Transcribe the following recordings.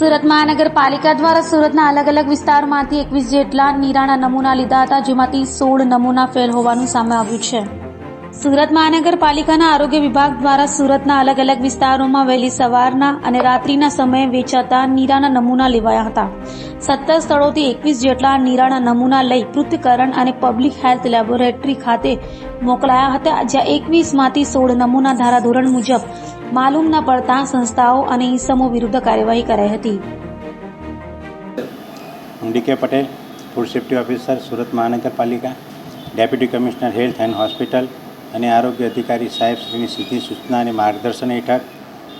સુરત મહાનગરપાલિકા દ્વારા સુરતના અલગ અલગ વિસ્તારમાંથી એકવીસ જેટલા નીરાના નમૂના લીધા હતા, જેમાંથી સોળ નમૂના ફેલ હોવાનું સામે આવ્યું છે. સુરત મહાનગરપાલિકાના આરોગ્ય વિભાગ દ્વારા સુરતના અલગ અલગ વિસ્તારોમાં વહેલી સવારના અને રાત્રિના સમયે વેચાતા નીરાના નમૂના લેવાયા હતા. સત્તર સ્થળોથી એકવીસ જેટલા નીરાના નમૂના લઈ પૃથ્થકરણ અને પબ્લિક હેલ્થ લેબોરેટરી ખાતે મોકલાયા હતા, જ્યાં એકવીસમાંથી સોળ નમૂના ધારાધોરણ મુજબ માલુમ ન પડતા સંસ્થાઓ અને ઈસમો વિરુદ્ધ કાર્યવાહી કરાઈ હતી. હું D Patel, food safety officer, Surat મહાનગરપાલિકા, deputy commissioner, health and hospital અને આરોગ્ય અધિકારી સાહેબ શ્રીની સીધી સૂચના અને માર્ગદર્શન હેઠળ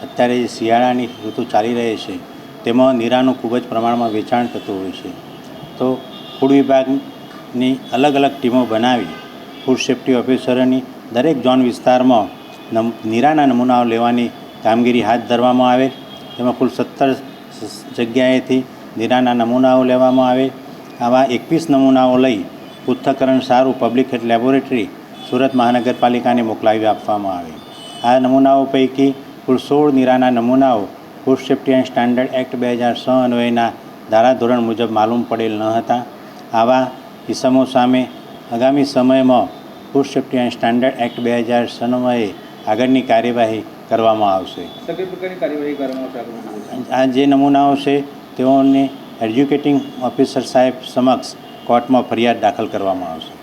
અત્યારે જે શિયાળાની ઋતુ ચાલી રહી છે, તેમાં નીરાનું ખૂબ જ પ્રમાણમાં વેચાણ થતું હોય છે. તો ફૂડ વિભાગની અલગ અલગ ટીમો બનાવી ફૂડ સેફ્ટી ઓફિસરોની દરેક ઝોન વિસ્તારમાં નમ, નીરાના નમૂનાઓ લેવાની કામગીરી હાથ ધરવામાં આવે. તેમાં કુલ સત્તર જગ્યાએથી નીરાના નમૂનાઓ લેવામાં આવે. આવા એકવીસ નમૂનાઓ લઈ પૃથ્થકરણ સારું પબ્લિક હેલ્થ લેબોરેટરી સુરત મહાનગરપાલિકાને મોકલાવી આપવામાં આવે. આ નમૂનાઓ પૈકી કુલ સોળ નીરાના નમૂનાઓ food safety and standard act બે હજાર છ અન્વયના ધારાધોરણ મુજબ માલુમ પડેલ ન હતા. આવા કિસ્સામો સામે આગામી સમયમાં food safety and standard act બે હજાર છન્નુએ આગળની કાર્યવાહી કરવામાં આવશે. આ જે નમૂનાઓ છે તેઓને એજ્યુકેટિંગ ઓફિસર સાહેબ સમક્ષ કોર્ટમાં ફરિયાદ દાખલ કરવામાં આવશે.